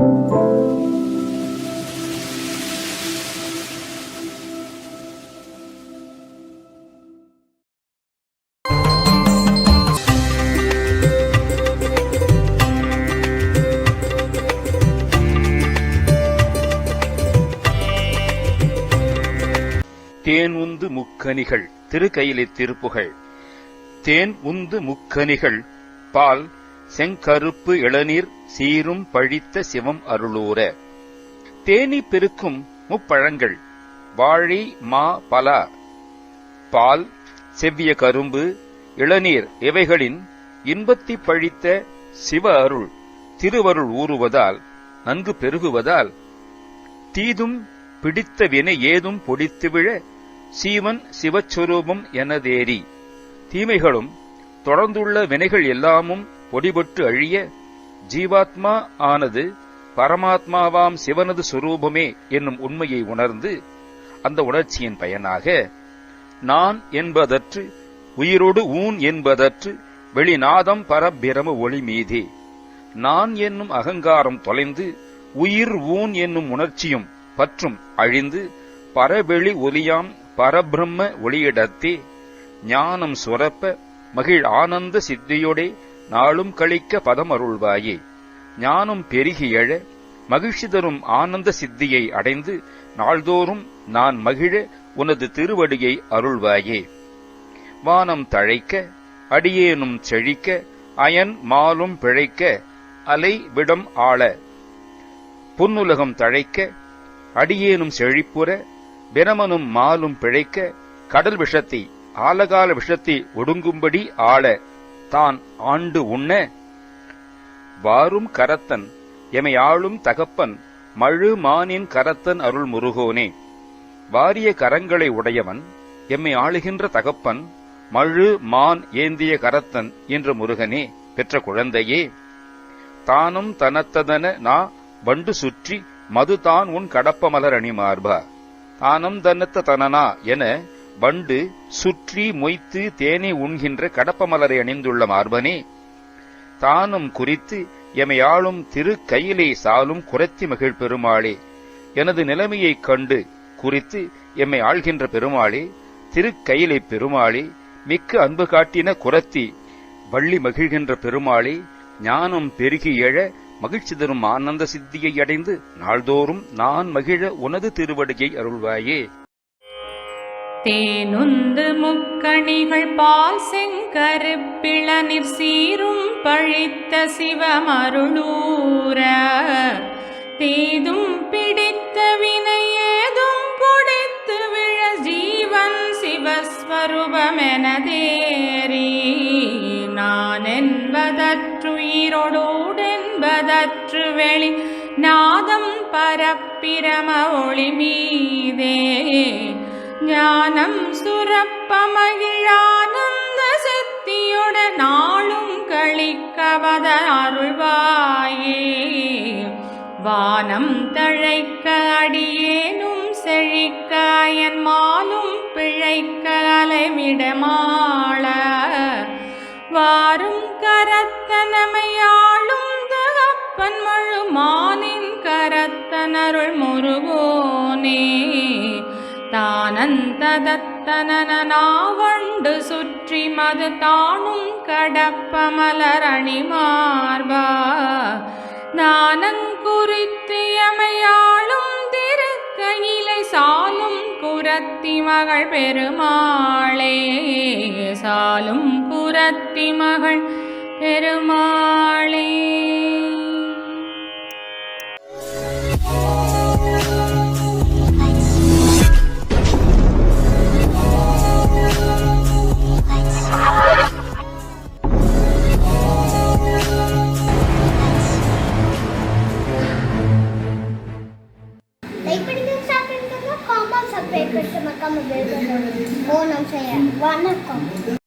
தேன் உந்து முக்கனிகள். திருக்கையிலை திருப்புகள். தேன் உந்து முக்கனிகள். பால் செங்கருப்பு இளநீர் சீரும் பழித்த சிவம் அருளூர. தேனி பெருக்கும் முப்பழங்கள். வாழை மா பலா. பால் செவ்விய கரும்பு இளநீர் இவைகளின் இன்பத்தி பழித்த சிவ அருள் திருவருள் ஊறுவதால் நன்கு பெருகுவதால் தீதும் பிடித்த வினை ஏதும் பொடித்து விழ சீவன் சிவச்சுரூபம் எனதேறி. தீமைகளும் தொடர்ந்துள்ள வினைகள் எல்லாமும் பொடிபட்டு அழிய ஜீவாத்மா ஆனது பரமாத்மாவாம் சிவனது சுரூபமே என்னும் உண்மையை உணர்ந்து அந்த உணர்ச்சியின் பயனாக நான் என்பதற்று உயிரோடு ஊன் என்பதற்று வெளிநாதம் பரபிரம ஒளி மீதே. நான் என்னும் அகங்காரம் தொலைந்து உயிர் ஊன் என்னும் உணர்ச்சியும் பற்றும் அழிந்து பரவெளி ஒலியாம் பரபிரம்ம ஒளியிடத்தே ஞானம் சுரப்ப மகிழ் ஆனந்த சித்தியோடே நாளும் கழிக்க பதம் அருள்வாயே ஞானம் பெருகி எழ மகிழ்ச்சி தரும் ஆனந்த சித்தியை அடைந்து நாள்தோறும் நான் மகிழ உனது திருவடியை அருள்வாயே. வானம் தழைக்க அடியேனும் செழிக்க அயன் மாலும் பிழைக்க அலை விடம் ஆள. புன்னுலகம் தழைக்க அடியேனும் செழிப்புற பிரமனும் மாலும் பிழைக்க கடல் விஷத்தை ஆலகால விஷத்தை ஒடுங்கும்படி ஆள. தான் ஆண்டு உண்ண. வாரும் கரத்தன் எமை ஆளும் தகப்பன் மழு மானின் கரத்தன் அருள் முருகோனே. வாரிய கரங்களை உடையவன் எம்மை ஆளுகின்ற தகப்பன் மழு மான் ஏந்திய கரத்தன் என்ற முருகனே பெற்ற குழந்தையே. தானும் தனத்ததன நா வண்டு சுற்றி மதுதான் உன் கடப்ப மலர் அணி மார்பா தானம் தன்னத்த தனனா என வண்டு சுற்றி மொய்த்து தேனை உண்கின்ற கடப்ப மலரை அணிந்துள்ள மார்பனே தானும் குறித்து எமையாளும் ஆளும் திரு கையிலே சாலும் குரத்தி மகிழ் பெருமாளே. எனது நிலைமையைக் கண்டு குறித்து எம்மை ஆள்கின்ற பெருமாளே திருக்கையிலை பெருமாளே மிக்க அன்பு காட்டின குரத்தி வள்ளி மகிழ்கின்ற பெருமாளே ஞானம் பெருகி எழ மகிழ்ச்சி தரும் ஆனந்த சித்தியை அடைந்து நாள்தோறும் நான் மகிழ உனது திருவடியை அருள்வாயே. தேனுந்து முக்கணிகள் பால் செங்கருப்பிளனிற் சீரும் பழித்த சிவமருளூர. தேதும் பிடித்த வினை ஏதும் பொடித்து விழ ஜீவன் சிவஸ்வரூபமெனதேரி நான் என்பதற்றுயிரோடோடென்பதற்று வெளி நாதம் பரப்பிரம ஒளி மீதே ஞானம் சுரப்ப மகிழானந்த சக்தியோட நாளும் கழிக்கவத அருள்வாயே. வானம் தழைக்க அடியேனும் செழிக்க என் மாலும் பிழைக்க அலைவிடமாள தானந்ததத்தனனாவண்டு சுற்றி மது தானும் கடப்ப மலரணி மார்பா. நானங்குறித்தியமையாளும் திருக்கையிலை சாலும் குரத்தி மகள் பெருமாளே. சாலும் குரத்தி மகள் பெருமாளே. వనకమ్మ జరుగుతుంది ఓ నమసయ్య వనకమ్మ